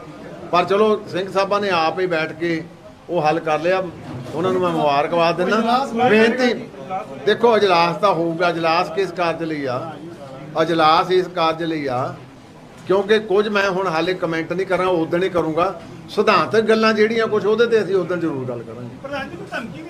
ਪਰ ਚਲੋ, ਸਿੰਘ ਸਾਹਿਬਾਂ ਨੇ ਆਪ ਹੀ ਬੈਠ ਕੇ ਉਹ ਹੱਲ ਕਰ ਲਿਆ। ਉਹਨਾਂ ਨੂੰ ਮੈਂ ਮੁਬਾਰਕਬਾਦ ਦਿੰਦਾ। ਬੇਨਤੀ ਦੇਖੋ, ਅਜਲਾਸ ਤਾਂ ਹੋਊਗਾ। ਅਜਲਾਸ ਕਿਸ ਕਾਰਜ ਲਈ ਆ? ਅਜਲਾਸ ਇਸ ਕਾਰਜ ਲਈ ਆ, ਕਿਉਂਕਿ ਕੁਝ ਮੈਂ ਹੁਣ ਹਾਲੇ ਕਮੈਂਟ ਨਹੀਂ ਕਰਾਂ ਉਦੋਂ ਹੀ ਕਰੂੰਗਾ। ਸਿਧਾਂਤਕ ਗੱਲਾਂ ਜਿਹੜੀਆਂ ਕੁਝ ਉਹਦੇ ਤੇ ਅਸੀਂ ਉਦੋਂ ਜ਼ਰੂਰ ਗੱਲ ਕਰਾਂਗੇ।